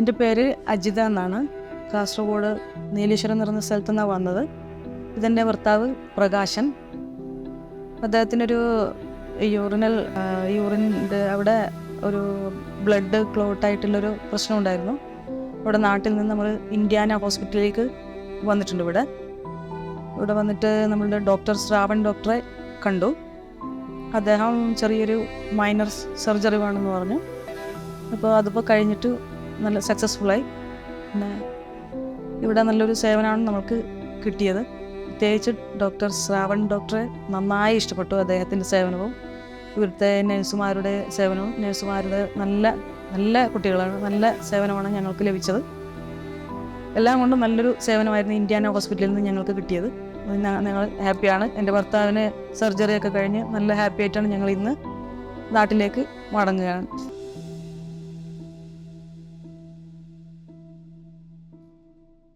എന്റെ പേര് അജിത എന്നാണ്. കാസർഗോഡ് നീലേശ്വരം എന്ന് പറയുന്ന സ്ഥലത്തു നിന്നാണ് വന്നത്. ഇതെന്റെ ഭർത്താവ് പ്രകാശൻ. അദ്ദേഹത്തിനൊരു യൂറിനൽ യൂറിന്റെ അവിടെ ഒരു ബ്ലഡ് ക്ലോട്ടായിട്ടുള്ളൊരു പ്രശ്നം ഉണ്ടായിരുന്നു. ഇവിടെ നാട്ടിൽ നിന്ന് നമ്മൾ ഇന്ത്യാന ഹോസ്പിറ്റലിലേക്ക് വന്നിട്ടുണ്ട് ഇവിടെ. ഇവിടെ വന്നിട്ട് നമ്മളുടെ ഡോക്ടർ ശ്രാവൺ ഡോക്ടറെ കണ്ടു. അദ്ദേഹം ചെറിയൊരു മൈനർ സർജറി വേണമെന്ന് പറഞ്ഞു. അപ്പോൾ അതിപ്പോൾ കഴിഞ്ഞിട്ട് നല്ല സക്സസ്ഫുള്ളായി പിന്നെ ഇവിടെ നല്ലൊരു സേവനമാണ് നമുക്ക് കിട്ടിയത്. പ്രത്യേകിച്ച് ഡോക്ടർ ശ്രാവൺ ഡോക്ടറെ നന്നായി ഇഷ്ടപ്പെട്ടു അദ്ദേഹത്തിന്റെ സേവനവും. ഇവിടുത്തെ നഴ്സുമാരുടെ സേവനവും. നഴ്സുമാരുടെ നല്ല നല്ല കുട്ടികളാണ്. നല്ല സേവനമാണ് ഞങ്ങൾക്ക് ലഭിച്ചത്. എല്ലാം കൊണ്ടും നല്ലൊരു സേവനമായിരുന്നു ഇന്ത്യാന ഹോസ്പിറ്റലിൽ നിന്ന് ഞങ്ങൾക്ക് കിട്ടിയത്. ഞങ്ങൾ ഹാപ്പിയാണ് എന്റെ ഭർത്താവിന് സർജറിയൊക്കെ കഴിഞ്ഞ് നല്ല ഹാപ്പി ആയിട്ടാണ് ഞങ്ങൾ ഇന്ന് നാട്ടിലേക്ക് മടങ്ങുകയാണ്.